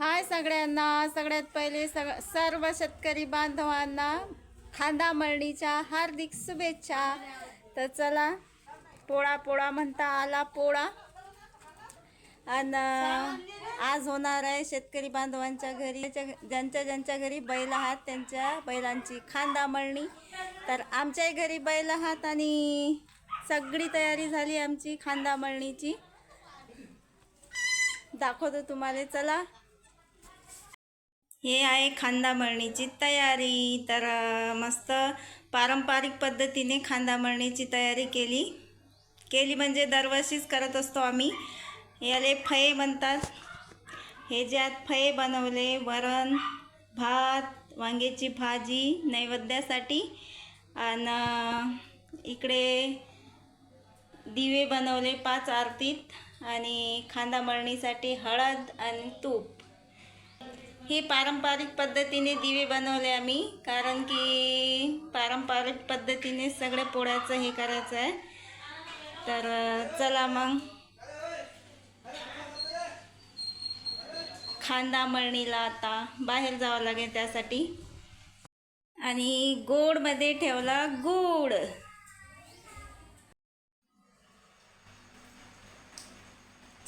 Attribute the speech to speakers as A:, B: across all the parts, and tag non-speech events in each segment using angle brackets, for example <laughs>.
A: हाय सगळ्यांना सगळ्यात पहिले सग सर्व शेतकरी बांधवांना खांदा मळणीच्या हार्दिक शुभेच्छा. तर चला पोळा पोळा म्हणता आला पोळा. आणि आज होणार आहे शेतकरी बांधवांच्या घरी ज्यांच्या ज्यांच्या घरी बैल आहात त्यांच्या बैलांची खांदा मळणी. तर आमच्याही घरी बैल आहात आणि सगळी तयारी झाली आमची खांदा मळणीची. दाखवतो तुम्हाला चला. हे आहे खांदा मळणीची तयारी. तर मस्त पारंपरिक पद्धतीने खांदा मळणीची तयारी केली. केली म्हणजे दरवर्षीच करत असतो आम्ही. याले फये म्हणतात. हे ज्यात फये बनवले वरण भात वांग्याची भाजी नैवेद्यासाठी. आणि इकडे दिवे बनवले पाच आरतीत. आणि खांदा मळणीसाठी हळद आणि तूप. ही पारंपरिक पद्धतीने दिवे बनवले आम्ही कारण की पारंपरिक पद्धतीने सगळं पोळ्याचं हे करायचं आहे. तर चला मग. खांदा मळणीला आता बाहेर जावं लागेल त्यासाठी. आणि गोडमध्ये ठेवला गोड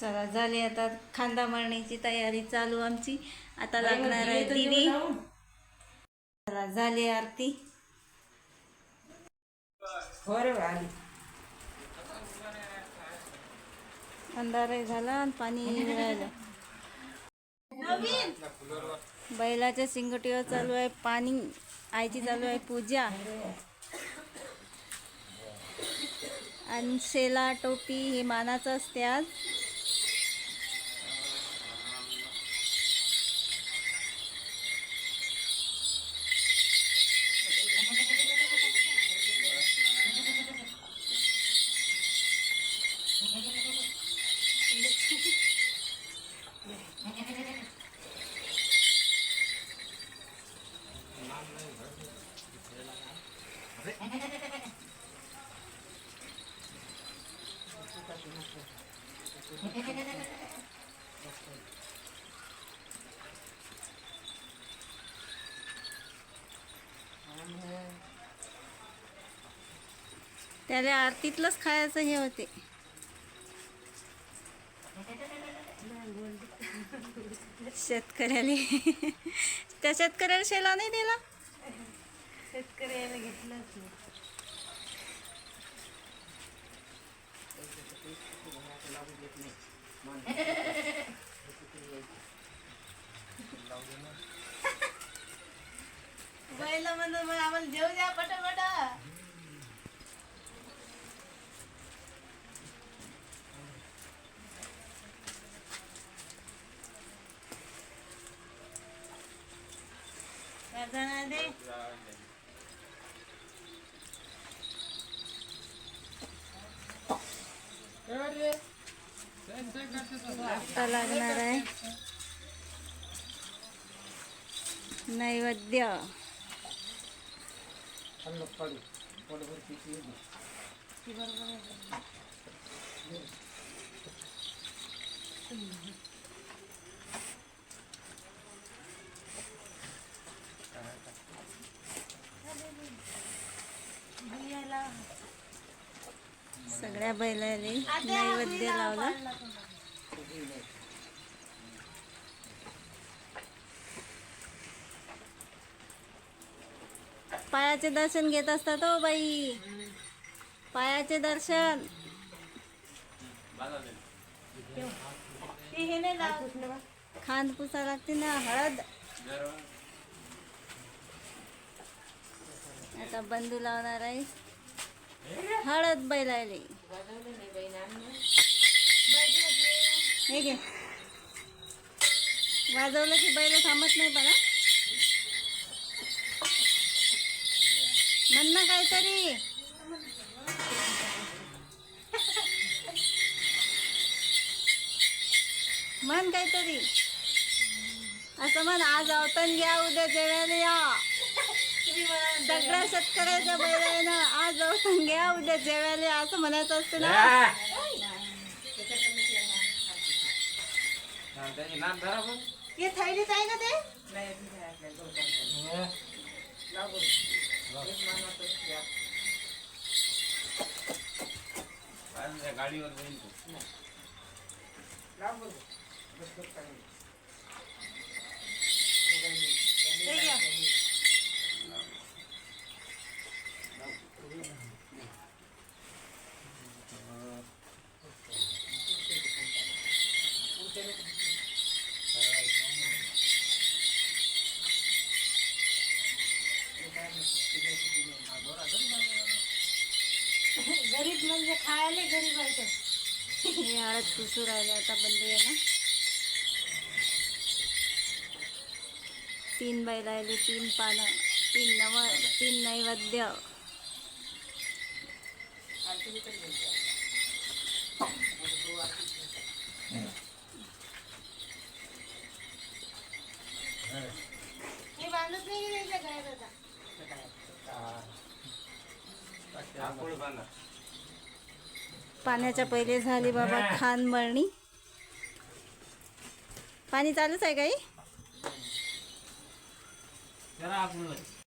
A: चला झाली आता खांदा मळणीची तयारी चालू आमची. आता लागणार आहे दिवी चला झाली आरती. अंधारही झाला आणि पाणी <laughs> राहिलं. बैलाच्या शिंगटीवर चालू आहे पाणी. आईची चालू आहे पूजा. आणि शेला टोपी हे मानाचं असते आज. त्याला आरतीतलंच खायचं हे होते. शेतकऱ्याला <laughs> त्या शेतकऱ्याला शेला नाही दिला?
B: शेतकऱ्याला घेतलंच नाही. बैल म्हणून मग आम्हाला जेव द्या पटापट. जाणार. दे
A: आता लागणार आहे. नैवेद्य. सगळ्या बैलाले नैवेद्य लावला. पायाचे दर्शन घेत असतात हो बाई. पायाचे दर्शन. खांद पुसा लागते ना हळद. आता बंधू लावणार आहे. हळद बैलाले हे घे. वाजवलं की बैल थांबत नाही बघा म्हणणं काहीतरी. म्हण काहीतरी. असं म्हण आज अवतन घ्या उद्या जेवायला या. सगळ्या शेतकऱ्याच्या बैल आहे ना आज घ्या उद्या जेवायला असं म्हणायचं असतं ना.
B: हे थैलीत आहे का ते?
C: गाडीवर जाईल
B: गरीब म्हणजे खायला गरीब आहे.
A: हे हळद पुसू राहिले आता बंदी आहे ना तीन बैल आले तीन पानं तीन नव तीन नैवेद्य
B: हे बांधत नाही त्याच्या आता.
A: पाण्याच्या पहिले झाली बाबा खान मळणी. पाणी चालूच आहे काही?